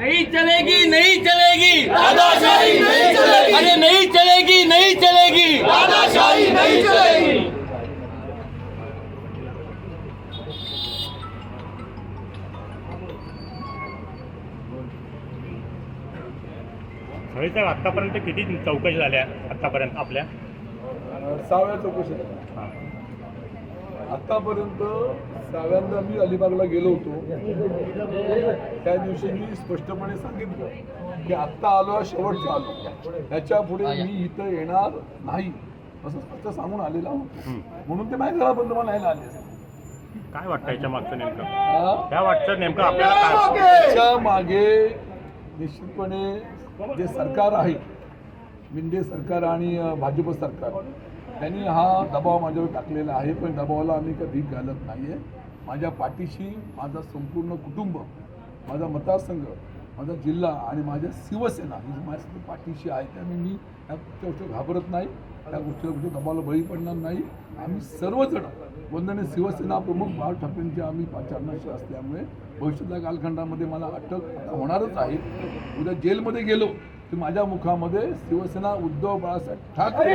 नहीं चलेगी नहीं चलेगी। दादाशाही नहीं चलेगी। अरे नहीं चलेगी नहीं चलेगी। दादाशाही नहीं चलेगी। खरे साहेब आत्तापर्यंत किती चौकशी झाल्या? आत्तापर्यंत आपल्या? सहाव्या चौकशी हां. आतापर्यंत सहाव्यांदा मी अलिबागला गेलो होतो. त्या दिवशी मी स्पष्टपणे सांगितलं की आत्ता आलो शेवटचा आलो. त्याच्या पुढे मी इथं येणार नाही. असं स्पष्ट सांगून आलेला होतो म्हणून ते माझ्या घरापर्यंत मला न्यायला आले. काय वाटतं याच्या मागचं नेमकं? काय वाटतं नेमकं आपल्याला मागे निश्चितपणे जे सरकार आहे मिंदे सरकार आणि भाजप सरकार त्यांनी हा दबाव माझ्यावर टाकलेला आहे पण दबावाला आम्ही कधी घालत नाही आहे माझ्या पाठीशी माझा संपूर्ण कुटुंब माझा मतदारसंघ माझा जिल्हा आणि माझ्या शिवसेना ही माझ्या पाठीशी आहे त्यामुळे मी या गोष्टी घाबरत नाही. त्या गोष्टीला कुठे दबावाला बळी पडणार नाही. आम्ही सर्वजण वंदने शिवसेना प्रमुख बाळ ठाकरेंच्या आम्ही पाचारणाशी असल्यामुळे भविष्यातल्या कालखंडामध्ये मला अटक आता होणारच आहे. उद्या जेलमध्ये गेलो की माझ्या मुखामध्ये शिवसेना उद्धव बाळासाहेब ठाकरे